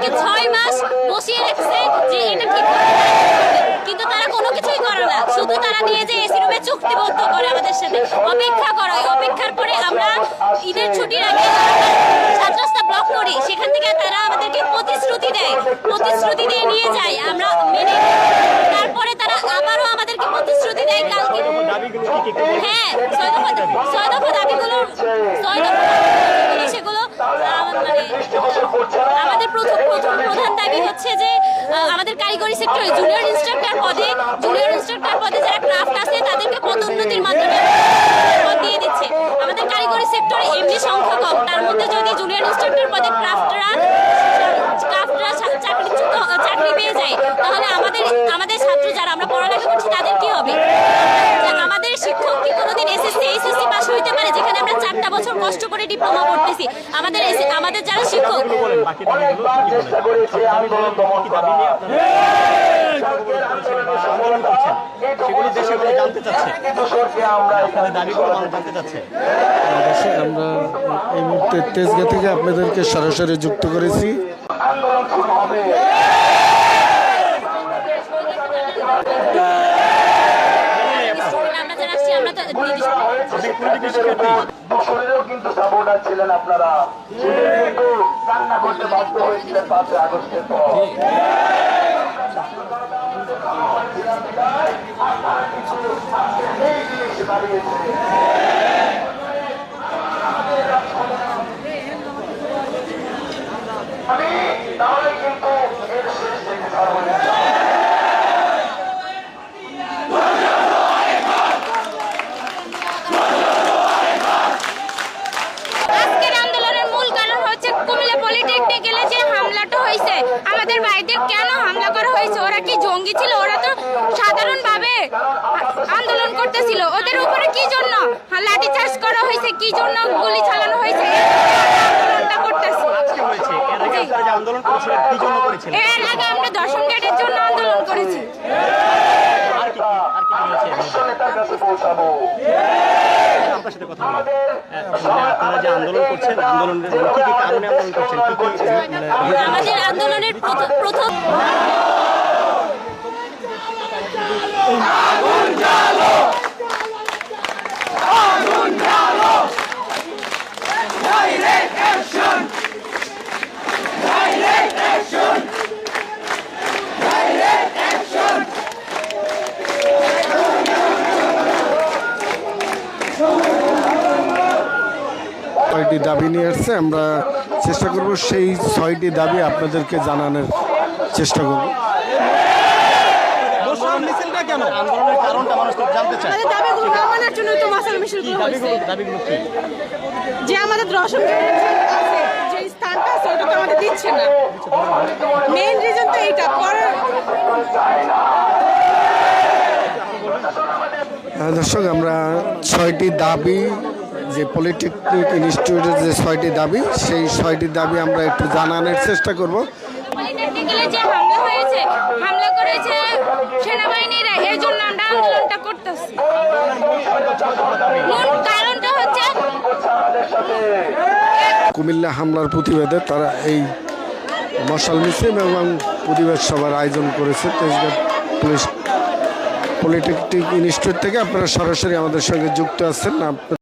আমাদেরকে ছয় মাস বসিয়ে রেখেছে যে এটা ঠিক কিন্তু তারা কোনো কিছুই করে না। শুধু তারা নিয়ে যে এসি রুমে চুক্তিবদ্ধ করে আমাদের সাথে। অপেক্ষা করে অপেক্ষার পরে আমরা ঈদের ছুটির আগে সাত রাস্তা ব্লক করি। সেখান থেকে তারা আমাদেরকে প্রতিশ্রুতি দেয়। প্রতিশ্রুতি দিয়ে নিয়ে যায় আমরা মেনে তারপরে তারা আবারও আমাদেরকে প্রতিশ্রুতি দেয় কালকে? হ্যাঁ ছয় দফা ছয় দফা দাবিগুলো ছয় দফা দাবিগুলো সেগুলো আহ, মানে আমাদের প্রথম প্রথম প্রধান দাবি হচ্ছে যে আমাদের কারিগরি সেক্টরে জুনিয়র ইনস্ট্রাক্টর পদে জুনিয়র ইনস্ট্রাক্টর পদে যারা ক্রাফট আছে, তাদেরকে পদোন্নতির মাধ্যমে পদ দিয়ে দিচ্ছে। আমাদের কারিগরি সেক্টরে এমনি সংখ্যা কম। তার মধ্যে যদি জুনিয়র ইনস্ট্রাক্টর পদে ক্রাফটরা ক্রাফটরা চাকরি চাকরি পেয়ে যায় তাহলে আমাদের আমাদের ছাত্র যারা আমরা পড়ালেখা করছি তাদের কি হবে যে আমাদের শিক্ষক কি কোনোদিন এসএসসি এইচএসসি পাস হইতে পারে যেখানে আমরা চারটা বছর কষ্ট করে ডিপ্লোমা করতেছি। আমাদের আমাদের যারা শিক্ষক। আন্দোলন আমরা এই মুহূর্তে তেজগা থেকে আপনাদেরকে সরাসরি যুক্ত করেছি। যারা আসছি আমরা তো কিন্তু সাপোর্টার ছিলেন আপনারা। কিন্তু কান্না করতে বাধ্য হয়েছিলেন পাঁচই আগস্টের পর তাহলে কিন্তু এর শেষ থেকে সর্বনিম্ন আজকের আন্দোলনের মূল কারণ হচ্ছে কুমিল্লা পলিটেকনিক্যালে যে হামলাটা হয়েছে আমাদের ভাইদের কেন হামলা করা হয়েছে? ওরা কি জঙ্গি ছিল? ওরা তো সাধারণভাবে আন্দোলন করতেছিল। ওদের উপরে কি জন্য লাঠি চার্জ করা হয়েছে? কি জন্য গুলি চালানো হয়েছে? আন্দোলনটা করতেছে। এর আগে আন্দোলন করেছিলেন কি জন্য করেছিলেন? এর আগে আমরা দশম গেটের জন্য আন্দোলন করেছি। আর কি কি আর কি আপনার সাথে কথা আপনারা যে আন্দোলন করছেন, আন্দোলনের কি কি কারণে আন্দোলন করছেন, কি কি আমাদের প্রথম- ছয়টি দাবি নিয়ে আসছে আমরা চেষ্টা করব সেই ছয়টি দাবি আপনাদেরকে জানানোর চেষ্টা করব। যে আমাদের যে স্থানটা আছে ওটা তো আমাদের দিচ্ছে না। মেইন রিজন তো এইটা পরে হ্যাঁ, দর্শক আমরা ছয়টি দাবি যে পলিটেকনিক ইনস্টিটিউটের যে ছয়টি দাবি সেই ছয়টি দাবি আমরা একটু জানানোর চেষ্টা করব। পলিটেকনিক্যালে যে হামলা হয়েছে হামলা করেছে সেনাবাহিনীরা এই জন্য আমরা আন্দোলনটা করতেছি। মূল কারণটা হচ্ছে কুমিল্লা হামলার প্রতিবাদে তারা এই মশাল মিছিল এবং প্রতিবাদ সভার আয়োজন করেছে। তেজগাঁ পুলিশ পলিটেকনিক ইনস্টিটিউট থেকে আপনারা সরাসরি আমাদের সঙ্গে যুক্ত আছেন।